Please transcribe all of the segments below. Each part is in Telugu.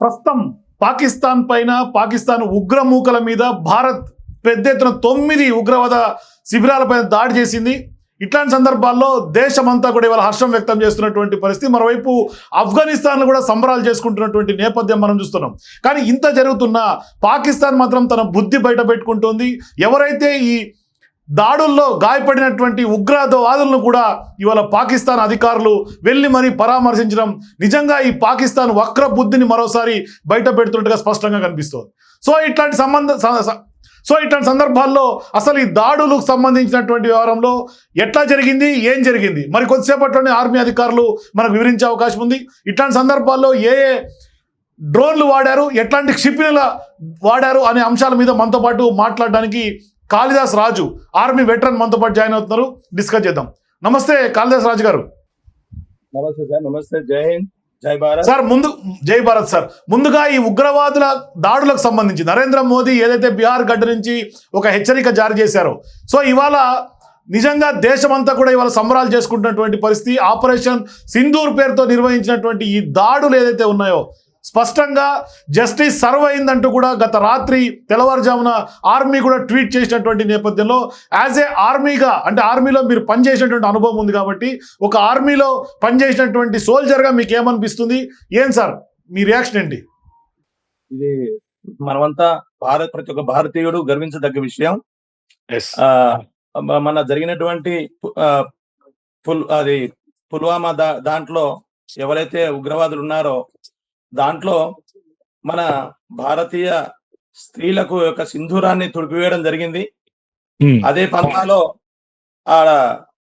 ప్రస్తుతం పాకిస్తాన్ పైన పాకిస్తాన్ ఉగ్రమూకల మీద భారత్ పెద్ద ఎత్తున తొమ్మిది ఉగ్రవాద శిబిరాలపైన దాడి చేసింది. ఇట్లాంటి సందర్భాల్లో దేశమంతా కూడా ఇవాళ హర్షం వ్యక్తం చేస్తున్నటువంటి పరిస్థితి. మరోవైపు ఆఫ్ఘనిస్తాన్ కూడా సంబరాలు చేసుకుంటున్నటువంటి నేపథ్యం మనం చూస్తున్నాం. కానీ ఇంత జరుగుతున్నా పాకిస్తాన్ మాత్రం తన బుద్ధి బయట పెట్టుకుంటుంది. ఎవరైతే ఈ దాడుల్లో గాయపడినటువంటి ఉగ్రవాదులను కూడా ఇవాళ పాకిస్తాన్ అధికారులు వెళ్ళి మరీ పరామర్శించడం నిజంగా ఈ పాకిస్తాన్ వక్ర బుద్ధిని మరోసారి బయట పెడుతున్నట్టుగా స్పష్టంగా కనిపిస్తోంది. సో ఇట్లాంటి సంబంధ స- సో ఇట్లాంటి సందర్భాల్లో అసలు ఈ దాడులకు సంబంధించినటువంటి వ్యవహారంలో ఎట్లా జరిగింది ఏం జరిగింది? మరి కొద్దిసేపట్లోనే ఆర్మీ అధికారులు మనకు వివరించే అవకాశం ఉంది. ఇట్లాంటి సందర్భాల్లో ఏ ఏ డ్రోన్లు వాడారు ఎట్లాంటి క్షిపణుల వాడారు అనే అంశాల మీద మనతో పాటు మాట్లాడడానికి కాళిదాస్ రాజు ఆర్మీ వెటరన్ మనతో పాటు జాయిన్ అవుతున్నారు. డిస్కస్ చేద్దాం. నమస్తే కాళిదాస్ రాజు గారు. నమస్తే సార్ నమస్తే. జై హింద్ జై భారత్. సార్ ముందు జై భారత్ సార్. ముందుగా ఈ ఉగ్రవాదుల దాడులకు సంబంధించి నరేంద్ర మోదీ ఏదైతే బీహార్ గడ్డ నుంచి ఒక హెచ్చరిక జారీ చేశారో సో ఇవాళ నిజంగా దేశమంతా కూడా ఇవాళ సంబరాలు చేసుకుంటున్నటువంటి పరిస్థితి. ఆపరేషన్ సింధూర్ పేరుతో నిర్వహించినటువంటి ఈ దాడులు ఏదైతే ఉన్నాయో స్పష్టంగా జస్టిస్ సర్వ్ అయిందంటూ కూడా గత రాత్రి తెల్లవారుజామున ఆర్మీ కూడా ట్వీట్ చేసినటువంటి నేపథ్యంలో యాజ్ ఏ ఆర్మీగా అంటే ఆర్మీలో మీరు పనిచేసినటువంటి అనుభవం ఉంది కాబట్టి ఒక ఆర్మీలో పనిచేసినటువంటి సోల్జర్గా మీకు ఏమనిపిస్తుంది ఏం సార్? మీ రియాక్షన్ ఏంటి? ఇది మనమంతా భారత్ ప్రతి ఒక్క భారతీయుడు గర్వించదగ్గ విషయం. మన జరిగినటువంటి పుల్ అది పుల్వామా దా దాంట్లో ఎవరైతే ఉగ్రవాదులు ఉన్నారో దాంట్లో మన భారతీయ స్త్రీలకు యొక్క సింధూరాన్ని తుడిపివేయడం జరిగింది. అదే పంతాలో ఆడ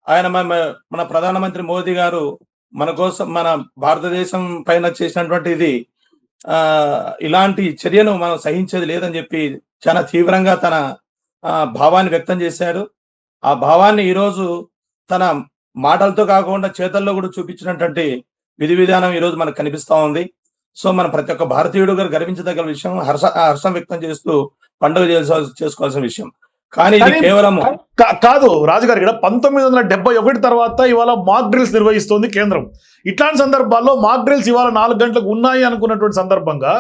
ఆయన మన- మన ప్రధానమంత్రి మోదీ గారు మన కోసం మన భారతదేశం పైన చేసినటువంటి ఇది ఆ ఇలాంటి చర్యను మనం సహించేది లేదని చెప్పి చాలా తీవ్రంగా తన భావాన్ని వ్యక్తం చేశారు ఆ భావాన్ని ఈరోజు తన మాటలతో కాకుండా చేతల్లో కూడా చూపించినటువంటి విధి విధానం ఈరోజు మనకు కనిపిస్తా ఉంది. సో మన ప్రతి ఒక్క భారతీయుడు గారు గర్వించదగ్గ విషయం హర్ష హర్షం వ్యక్తం చేస్తూ పండుగ చేసుకోవాల్సిన చేసుకోవాల్సిన విషయం. కానీ కేవలం కాదు రాజుగారు ఇక్కడ పంతొమ్మిది వందల డెబ్బై ఒకటి తర్వాత ఇవాళ మాక్ డ్రిల్స్ నిర్వహిస్తోంది కేంద్రం. ఇట్లాంటి సందర్భాల్లో మాక్ డ్రిల్స్ ఇవాళ నాలుగు గంటలకు ఉన్నాయి అనుకున్నటువంటి సందర్భంగా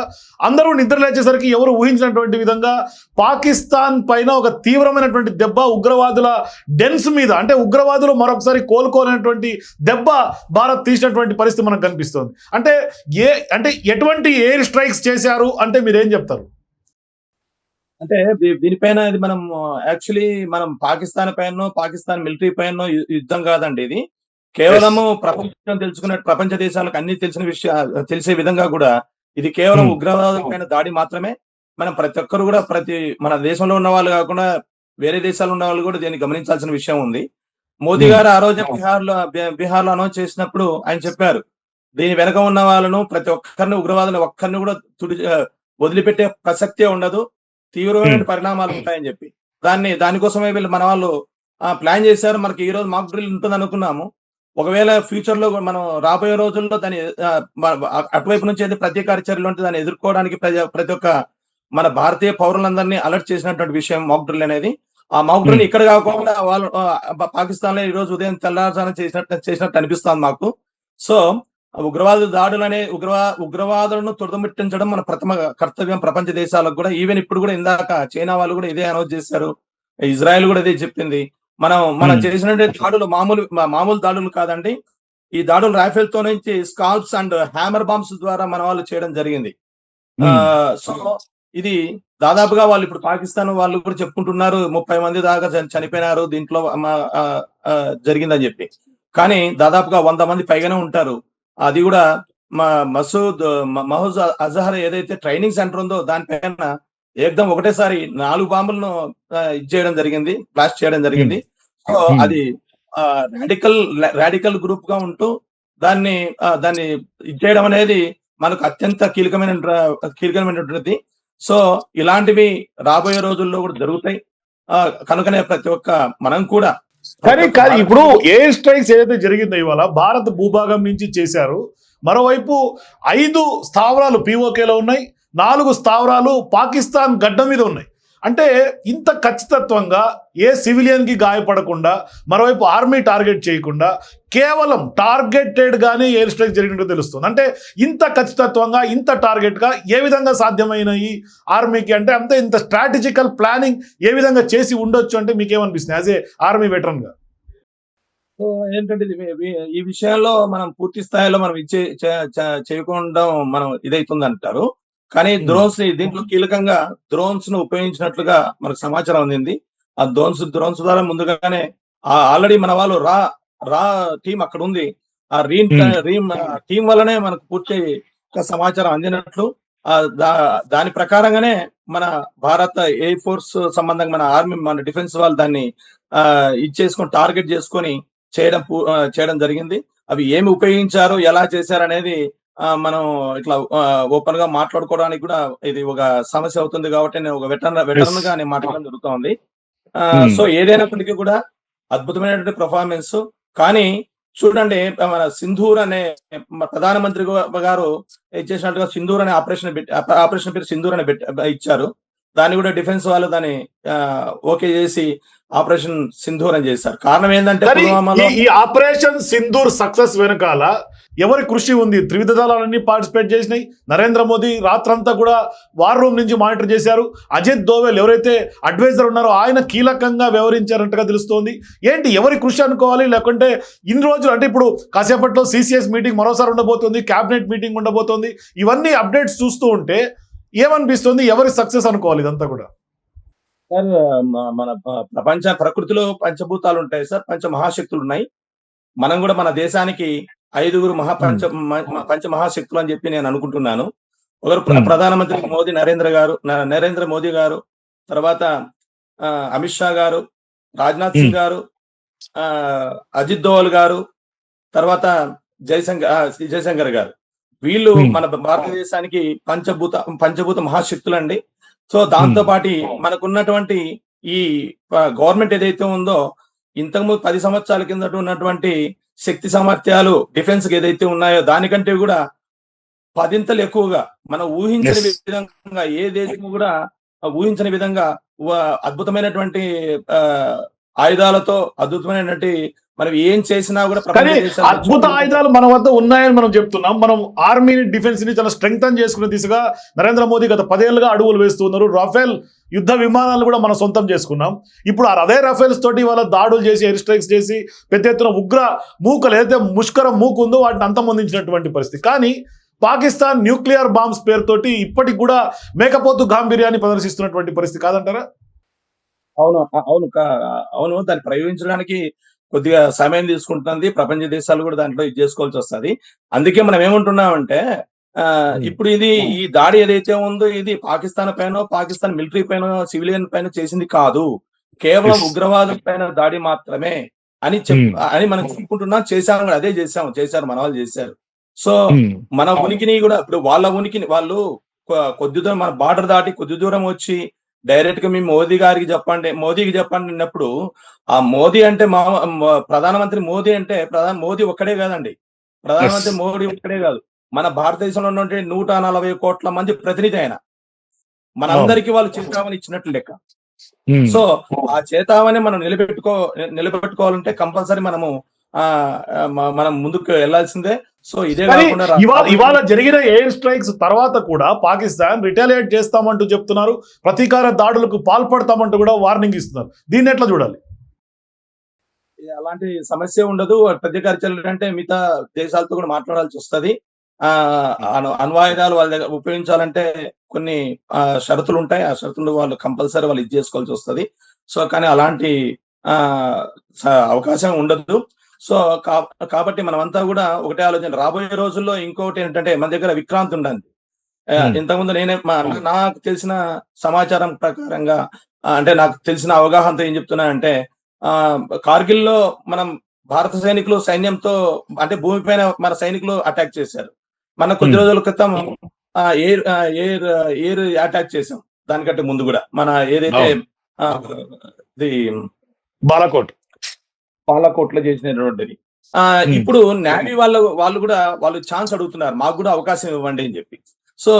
అందరూ నిద్ర లేచేసరికి ఎవరు ఊహించినటువంటి విధంగా పాకిస్తాన్ పైన ఒక తీవ్రమైనటువంటి దెబ్బ ఉగ్రవాదుల డెన్స్ మీద అంటే ఉగ్రవాదులు మరొకసారి కోలుకోలేనటువంటి దెబ్బ భారత్ తీసినటువంటి పరిస్థితి మనకు కనిపిస్తోంది. అంటే ఏ అంటే ఎటువంటి ఎయిర్ స్ట్రైక్స్ చేశారు అంటే మీరేం చెప్తారు? అంటే దీనిపైన ఇది మనం యాక్చువల్లీ మనం పాకిస్తాన్ పైన పాకిస్తాన్ మిలిటరీ పైన యుద్ధం కాదండి ఇది. కేవలము ప్రపంచం తెలుసుకునే ప్రపంచ దేశాలకు అన్ని తెలిసిన విషయ తెలిసే విధంగా కూడా ఇది కేవలం Hmm. ఉగ్రవాదం పైన దాడి మాత్రమే. మనం ప్రతి ఒక్కరు కూడా ప్రతి మన దేశంలో ఉన్న వాళ్ళు కాకుండా వేరే దేశాల్లో ఉన్న వాళ్ళు కూడా దీన్ని గమనించాల్సిన విషయం ఉంది. మోదీ Hmm. గారు ఆ రోజు బీహార్లో బీహార్లో అనౌన్స్ చేసినప్పుడు ఆయన చెప్పారు దీని వెనక ఉన్న వాళ్ళను ప్రతి ఒక్కరిని ఉగ్రవాదులు ఒక్కరిని కూడా తుడి వదిలిపెట్టే ప్రసక్తే ఉండదు. తీవ్రమైన పరిణామాలు ఉంటాయని చెప్పి. దాన్ని దానికోసమే వీళ్ళు మన వాళ్ళు ప్లాన్ చేశారు. మనకి ఈ రోజు మాక్ డ్రిల్ ఉంటుంది అనుకున్నాము. ఒకవేళ ఫ్యూచర్లో మనం రాబోయే రోజుల్లో అ- అటువైపు నుంచి అయితే ప్రతీకార చర్యలు ఉంటే దాన్ని ఎదుర్కోవడానికి ప్రతి ఒక్క మన భారతీయ పౌరులందరినీ అలర్ట్ చేసినటువంటి విషయం మాక్ డ్రిల్ అనేది. ఆ మాక్ డ్రిల్ ఇక్కడ కాకుండా వాళ్ళు పాకిస్తాన్లో ఈ రోజు ఉదయం తెల్లారుజాన చేసినట్టు చేసినట్టు అనిపిస్తుంది మాకు. సో ఉగ్రవాద దాడులు అనే ఉగ్రవా ఉగ్రవాదులను తుడముట్టించడం మన ప్రథమ కర్తవ్యం ప్రపంచ దేశాలకు కూడా. ఈవెన్ ఇప్పుడు కూడా ఇందాక చైనా వాళ్ళు కూడా ఇదే అనౌన్స్ చేశారు. ఇజ్రాయెల్ కూడా ఇదే చెప్పింది. మనం మనం Hmm. చేసినటువంటి దాడులు మామూలు మామూలు దాడులు కాదండి. ఈ దాడులు రాఫెల్తో నుంచి స్కాల్ప్స్ అండ్ హ్యామర్ బాంబ్స్ ద్వారా మన వాళ్ళు చేయడం జరిగింది. ఆ, సో ఇది దాదాపుగా వాళ్ళు ఇప్పుడు పాకిస్తాన్ వాళ్ళు కూడా చెప్పుకుంటున్నారు. ముప్పై మంది దాకా చని- చనిపోయినారు. దీంట్లో జరిగిందని చెప్పి. కానీ దాదాపుగా వంద మంది పైగానే ఉంటారు. అది కూడా మా మసూద్ మహూజ్ అజహర్ ఏదైతే ట్రైనింగ్ సెంటర్ ఉందో దానిపైన ఏకదం ఒకటేసారి నాలుగు బాంబులను చేయడం జరిగింది బ్లాస్ట్ చేయడం జరిగింది. So Hmm. అది రాడికల్ రాడికల్ గ్రూప్గా ఉంటూ దాన్ని దాన్ని ఇది చేయడం అనేది మనకు అత్యంత కీలకమైన కీలకమైనటువంటిది. సో ఇలాంటివి రాబోయే రోజుల్లో కూడా జరుగుతాయి. ఆ, కనుకనే ప్రతి ఒక్క మనం కూడా కానీ కానీ ఇప్పుడు ఎయిర్ స్ట్రైక్స్ ఏదైతే జరిగిందో ఇవాళ భారత్ భూభాగం నుంచి చేశారు మరోవైపు ఐదు స్థావరాలు పీఓకేలో ఉన్నాయి నాలుగు స్థావరాలు పాకిస్తాన్ గడ్డ మీద ఉన్నాయి. అంటే ఇంత ఖచ్చితత్వంగా ఏ సివిలియన్కి గాయపడకుండా మరోవైపు ఆర్మీ టార్గెట్ చేయకుండా కేవలం టార్గెటెడ్గానే ఎయిర్ స్ట్రైక్ జరిగినట్టు తెలుస్తుంది. అంటే ఇంత ఖచ్చితత్వంగా ఇంత టార్గెట్గా ఏ విధంగా సాధ్యమైన ఈ ఆర్మీకి? అంటే అంతే ఇంత స్ట్రాటజికల్ ప్లానింగ్ ఏ విధంగా చేసి ఉండొచ్చు అంటే మీకేమనిపిస్తుంది? యాజ్ ఏ ఆర్మీ వెటరన్గా. సో ఏంటంటే ఈ విషయంలో మనం పూర్తి స్థాయిలో మనం ఇచ్చే చే- చేయకుండా మనం ఇదైతుంది అంటారు కానీ. డ్రోన్స్ని దీంట్లో కీలకంగా డ్రోన్స్ను ఉపయోగించినట్లుగా మనకు సమాచారం అందింది ఆ డ్రోన్స్ డ్రోన్స్ ద్వారా ముందుగానే ఆల్రెడీ మన వాళ్ళు రా రా టీం అక్కడ ఉంది ఆ రీమ్. రీమ్ టీం వల్లనే మనకు పూర్తి సమాచారం అందినట్లు ఆ దా- దాని ప్రకారంగానే మన భారత ఎయిర్ ఫోర్స్ సంబంధంగా మన ఆర్మీ మన డిఫెన్స్ వాళ్ళు దాన్ని ఆ ఇచ్చేసుకొని టార్గెట్ చేసుకొని చేయడం ఆ, చేయడం జరిగింది అవి ఏమి ఉపయోగించారు ఎలా చేశారు అనేది ఆ, మనం ఇట్లా ఓపెన్గా మాట్లాడుకోవడానికి కూడా ఇది ఒక సమస్య అవుతుంది కాబట్టి నేను ఒక వెటరన్ వెటరన్గా నేను మాట్లాడడం జరుగుతా ఉంది ఆ, Hmm. సో ఏదైనప్పటికీ కూడా అద్భుతమైనటువంటి పర్ఫార్మెన్స్ కానీ చూడండి మన సింధూర్ అనే ప్రధానమంత్రి గారు ఇచ్చేసినట్టుగా సింధూర్ అనే ఆపరేషన్ ఆపరేషన్ పేరు సింధూర్ అని పెట్టి ఇచ్చారు. దాన్ని కూడా డిఫెన్స్ వాళ్ళు దాన్ని ఆ, ఓకే చేసి ఆపరేషన్ సింధూర్ అని చేశారు. కారణం ఏంటంటే ఈ ఆపరేషన్ సింధూర్ సక్సెస్ వెనకాల ఎవరి కృషి ఉంది? త్రివిధ దళాలన్నీ పార్టిసిపేట్ చేసినాయి. నరేంద్ర మోదీ రాత్రంతా కూడా వార్ రూమ్ నుంచి మానిటర్ చేశారు. అజిత్ దోవెల్ ఎవరైతే అడ్వైజర్ ఉన్నారో ఆయన కీలకంగా వ్యవహరించారంటగా తెలుస్తోంది. ఏంటి ఎవరి కృషి అనుకోవాలి? లేకుంటే ఇన్ని రోజులు అంటే ఇప్పుడు కాసేపట్లో సిసిఎస్ మీటింగ్ మరోసారి ఉండబోతుంది క్యాబినెట్ మీటింగ్ ఉండబోతోంది. ఇవన్నీ అప్డేట్స్ చూస్తూ ఉంటే ఏమనిపిస్తుంది? ఎవరి సక్సెస్ అనుకోవాలి ఇదంతా కూడా? సార్ మన ప్రపంచ ప్రకృతిలో పంచభూతాలు ఉంటాయి సార్ పంచ మహాశక్తులు ఉన్నాయి. మనం కూడా మన దేశానికి ఐదుగురు మహా పంచ మహాశక్తులు అని చెప్పి నేను అనుకుంటున్నాను. ఒకరు ప్ర-. ప్రధానమంత్రి మోదీ నరేంద్ర గారు నరేంద్ర మోదీ గారు తర్వాత అమిత్ షా గారు రాజ్నాథ్ సింగ్ గారు అజిత్ దోవల్ గారు తర్వాత జయశంకర్ జయశంకర్ గారు. వీళ్ళు. మన భారతదేశానికి పంచభూత పంచభూత మహాశక్తులు అండి సో దాంతో పాటు మనకున్నటువంటి ఈ గవర్నమెంట్ ఏదైతే ఉందో ఇంతకుముందు పది సంవత్సరాల కిందట ఉన్నటువంటి శక్తి సామర్థ్యాలు డిఫెన్స్కి ఏదైతే ఉన్నాయో దానికంటే కూడా పదింతలు ఎక్కువగా మనం ఊహించని. విధంగా ఏ దేశం కూడా ఊహించని విధంగా అద్భుతమైనటువంటి ఆ, ఆయుధాలతో అద్భుతమైనటువంటి మనం ఏం చేసినా కూడా కానీ అద్భుత ఆయుధాలు మన వద్ద ఉన్నాయని మనం చెప్తున్నాం. మనం ఆర్మీని డిఫెన్స్ని చాలా స్ట్రెంగ్తన్ చేసుకునే దిశగా నరేంద్ర మోదీ గత పదేళ్ళుగా అడుగులు వేస్తున్నారు రాఫెల్ యుద్ధ విమానాలు కూడా మనం సొంతం చేసుకున్నాం. ఇప్పుడు ఆ అదే రఫేల్స్ తోటి వాళ్ళ దాడులు చేసి ఎయిర్ స్ట్రైక్స్ చేసి పెద్ద ఎత్తున ఉగ్ర మూకలు ఏదైతే ముష్కర మూకు ఉందో వాటిని అంతమొందించినటువంటి పరిస్థితి. కానీ పాకిస్తాన్ న్యూక్లియర్ బాంబ్స్ పేరుతోటి ఇప్పటికి కూడా మేకపోతు గాంభీర్యాన్ని ప్రదర్శిస్తున్నటువంటి పరిస్థితి కాదంటారా? అవును అవును అవును. దాన్ని ప్రయోగించడానికి కొద్దిగా సమయం తీసుకుంటుంది. ప్రపంచ దేశాలు కూడా దాంట్లో ఇది చేసుకోవాల్సి వస్తది. అందుకే మనం ఏమంటున్నామంటే. ఇప్పుడు ఇది ఈ దాడి ఏదైతే ఉందో ఇది పాకిస్తాన్ పైన పాకిస్తాన్ మిలిటరీ పైన సివిలియన్ పైన చేసింది కాదు. కేవలం Yes. ఉగ్రవాదుల పైన దాడి మాత్రమే అని చెప్. అని మనం చెప్పుకుంటున్నాం. చేశాము కూడా అదే చేశాము. చేశారు మన వాళ్ళు చేశారు. సో మన ఉనికిని కూడా ఇప్పుడు వాళ్ళ ఉనికిని వాళ్ళు కొద్ది దూరం మన బార్డర్ దాటి కొద్ది దూరం వచ్చి డైరెక్ట్గా మీ మోదీ గారికి చెప్పండి. మోదీకి చెప్పండి అన్నప్పుడు ఆ మోదీ అంటే మా ప్రధానమంత్రి మోదీ అంటే ప్రధాన మోదీ ఒక్కడే కాదండి. ప్రధానమంత్రి మోడీ ఒక్కడే కాదు. మన భారతదేశంలో ఉన్నటువంటి నూట నలభై కోట్ల మంది ప్రతినిధి ఆయన. మనందరికీ వాళ్ళు చేతామని ఇచ్చినట్లు లెక్క. సో ఆ చేతామని మనం నిలబెట్టుకో నిలబెట్టుకోవాలంటే కంపల్సరీ మనము ఆ మనం ముందుకు వెళ్ళాల్సిందే సో ఇదే ఇవాళ ఇవాళ జరిగిన ఎయిర్ స్ట్రైక్స్ తర్వాత కూడా పాకిస్తాన్ రిటాలియేట్ చేస్తామంటూ చెప్తున్నారు. ప్రతీకార దాడులకు పాల్పడతామంటూ కూడా వార్నింగ్ ఇస్తున్నారు. దీన్ని ఎట్లా చూడాలి? అలాంటి సమస్య ఉండదు. ప్రతీకార చర్యలు అంటే మిగతా దేశాలతో కూడా మాట్లాడాల్సి వస్తది. అణ్వాయుధాలు వాళ్ళ దగ్గర ఉపయోగించాలంటే కొన్ని షరతులు ఉంటాయి. ఆ షరతులు వాళ్ళు కంపల్సరీ వాళ్ళు ఇది చేసుకోవాల్సి వస్తది. సో కానీ అలాంటి అవకాశం ఉండదు. సో కాబట్టి మనమంతా కూడా ఒకటే ఆలోచన. రాబోయే రోజుల్లో ఇంకొకటి ఏంటంటే మన దగ్గర విక్రాంతి ఉండండి. ఇంతకుముందు నేనే నాకు తెలిసిన సమాచారం ప్రకారంగా అంటే నాకు తెలిసిన అవగాహనతో ఏం చెప్తున్నా అంటే ఆ కార్గిల్లో మనం భారత సైనికులు సైన్యంతో అంటే భూమిపైన మన సైనికులు అటాక్ చేశారు. మన కొద్ది. రోజుల క్రితం ఎయిర్ ఎయిర్ ఎయిర్ అటాక్ చేసాం దానికంటే ముందు కూడా మన ఏదైతే బాలకోట్. పాలకోట్లో చేసినటువంటిది. ఆ. ఇప్పుడు నేవీ వాళ్ళు వాళ్ళు కూడా వాళ్ళు ఛాన్స్ అడుగుతున్నారు. మాకు కూడా అవకాశం ఇవ్వండి అని చెప్పి. సో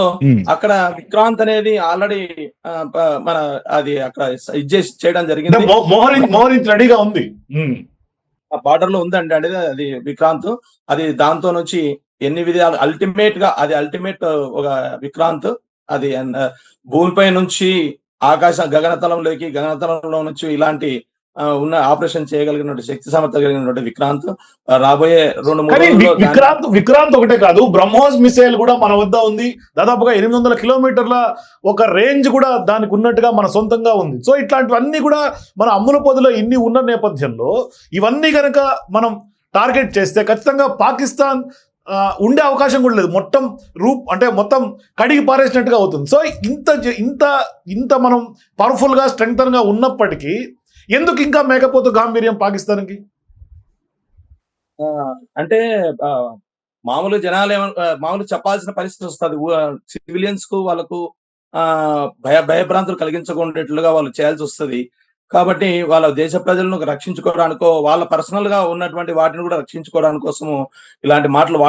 అక్కడ విక్రాంత్ అనేది ఆల్రెడీ మన అది అక్కడ ఇది చేసి చేయడం అంటే జరిగింది మోహరించి రెడీగా ఉంది. ఆ బార్డర్లో ఉందండి అనేది అది విక్రాంత్. అది దాంతో నుంచి ఎన్ని విధాలు అల్టిమేట్గా అది అల్టిమేట్ ఒక విక్రాంత్. అది భూమిపై నుంచి ఆకాశ గగనతలంలోకి గగనతలంలో నుంచి ఇలాంటి ఉన్న ఆపరేషన్ చేయగలిగినటువంటి శక్తి సామర్థ్యం కలిగినటువంటి విక్రాంత్ రాబోయే రెండు మూడు విక్రాంత్ విక్రాంత్ ఒకటే కాదు బ్రహ్మోస్ మిసైల్ కూడా మన వద్ద ఉంది. దాదాపుగా ఎనిమిది వందల కిలోమీటర్ల ఒక రేంజ్ కూడా దానికి ఉన్నట్టుగా మన సొంతంగా ఉంది. సో ఇట్లాంటివన్నీ కూడా మన అమ్ముల పొదిలో ఇన్ని ఉన్న నేపథ్యంలో ఇవన్నీ కనుక మనం టార్గెట్ చేస్తే ఖచ్చితంగా పాకిస్తాన్ ఉండే అవకాశం కూడా లేదు. మొత్తం రూప్ అంటే మొత్తం కడిగి పారేసినట్టుగా అవుతుంది. సో ఇంత ఇంత ఇంత మనం పవర్ఫుల్గా స్ట్రెంగ్తన్గా ఉన్నప్పటికీ ఎందుకు ఇంకా మేకపోతు గాంభీర్యం పాకిస్తాన్కి? అంటే మామూలు జనాలు మామూలు చెప్పాల్సిన పరిస్థితి వస్తుంది. సివిలియన్స్కు వాళ్ళకు ఆ భయ భయభ్రాంతులు కలిగించకుండేట్లుగా వాళ్ళు చేయాల్సి వస్తుంది. కాబట్టి వాళ్ళ దేశ ప్రజలను రక్షించుకోవడానికో వాళ్ళ పర్సనల్గా ఉన్నటువంటి వాటిని కూడా రక్షించుకోవడానికి కోసము ఇలాంటి మాటలు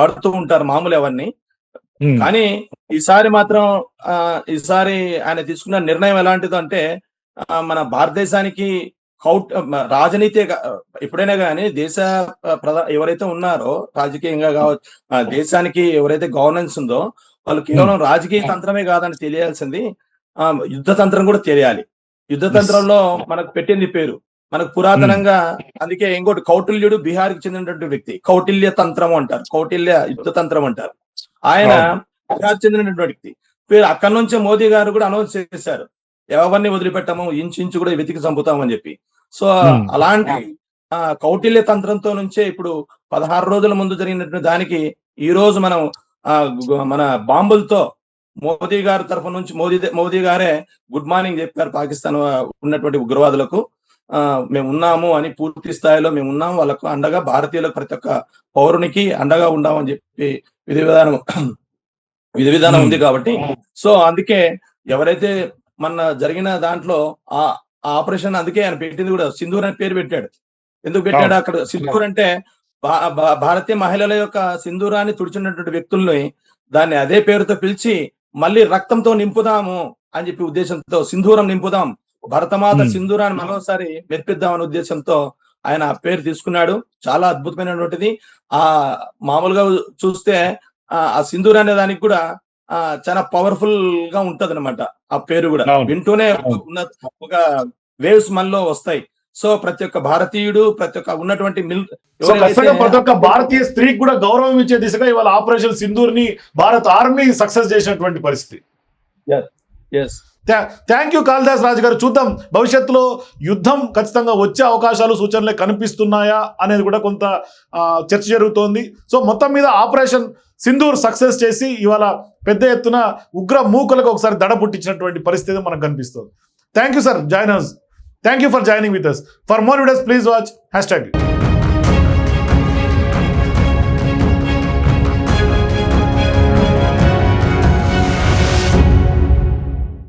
వాడుతూ ఉంటారు మామూలు అవన్నీ. కానీ ఈసారి మాత్రం ఈసారి ఆయన తీసుకున్న నిర్ణయం ఎలాంటిదో అంటే మన భారతదేశానికి కౌట్ రాజనీతి ఎప్పుడైనా కానీ దేశ ప్రధా ఎవరైతే ఉన్నారో రాజకీయంగా కావచ్చు దేశానికి ఎవరైతే గవర్నెన్స్ ఉందో వాళ్ళు కేవలం రాజకీయ తంత్రమే కాదని తెలియాల్సింది. ఆ, యుద్ధ తంత్రం కూడా తెలియాలి. యుద్ధ తంత్రంలో మనకు పెట్టింది పేరు. మనకు పురాతనంగా అందుకే ఇంకోటి కౌటిల్యుడు బీహార్కి చెందినటువంటి వ్యక్తి. కౌటిల్య తంత్రం అంటారు. కౌటిల్య యుద్ధ తంత్రం అంటారు. ఆయన బీహార్ చెందినటువంటి వ్యక్తి. పేరు అక్కడి నుంచే మోదీ గారు కూడా అనౌన్స్ చేశారు. ఎవరిని వదిలిపెట్టము? ఇంచు ఇంచు కూడా వెతికి చంపుతామని చెప్పి. So Hmm. అలాంటి ఆ కౌటిల్య తంత్రంతో నుంచే ఇప్పుడు పదహారు రోజుల ముందు జరిగినటువంటి దానికి ఈ రోజు మనం మన బాంబులతో మోదీ గారి తరఫు నుంచి మోదీ మోదీ గారే గుడ్ మార్నింగ్ చెప్పారు పాకిస్తాన్ ఉన్నటువంటి ఉగ్రవాదులకు. ఆ మేము ఉన్నాము అని పూర్తి స్థాయిలో మేము ఉన్నాము. వాళ్ళకు అండగా భారతీయులకు ప్రతి ఒక్క పౌరునికి అండగా ఉండామని చెప్పి విధి విధానం విధి విధానం ఉంది కాబట్టి. సో అందుకే ఎవరైతే మన జరిగిన దాంట్లో ఆ ఆపరేషన్ అందుకే ఆయన పెట్టింది కూడా. సింధూర్ అని పేరు పెట్టాడు. ఎందుకు పెట్టాడు? అక్కడ సింధూర్ అంటే భారతీయ మహిళల యొక్క సింధూరాన్ని తుడిచినటువంటి వ్యక్తుల్ని దాన్ని అదే పేరుతో పిలిచి మళ్ళీ రక్తంతో నింపుదాము అని చెప్పి ఉద్దేశంతో సింధూరం నింపుదాం. భరతమాత. సింధూరాన్ని మరోసారి మెప్పిద్దాం అనే ఉద్దేశంతో ఆయన ఆ పేరు తీసుకున్నాడు. చాలా అద్భుతమైనటువంటిది. ఆ మామూలుగా చూస్తే ఆ సింధూర్ అనే దానికి కూడా చాలా పవర్ఫుల్గా ఉంటది అనమాట ఆ పేరు కూడా. వింటూనే. ఉన్న ఒక వేవ్స్ మనలో వస్తాయి సో ప్రతి ఒక్క భారతీయుడు ప్రతి ఒక్క ఉన్నటువంటి మిల్ ప్రతి ఒక్క భారతీయ స్త్రీకి కూడా గౌరవం ఇచ్చే దిశగా ఇవాళ ఆపరేషన్ సింధూర్ని భారత ఆర్మీ సక్సెస్ చేసినటువంటి పరిస్థితి థ్యాంక్ యూ కాళిదాస్ రాజు గారు చూద్దాం భవిష్యత్తులో యుద్ధం ఖచ్చితంగా వచ్చే అవకాశాలు సూచనలే కనిపిస్తున్నాయా అనేది కూడా కొంత చర్చ జరుగుతోంది. సో మొత్తం మీద ఆపరేషన్ సింధూర్ సక్సెస్ చేసి ఇవాళ పెద్ద ఎత్తున ఉగ్ర మూకలకు ఒకసారి దడ పుట్టించినటువంటి పరిస్థితి మనకు కనిపిస్తుంది. Thank you sir join thank you for joining with us for more videos please watch hashtag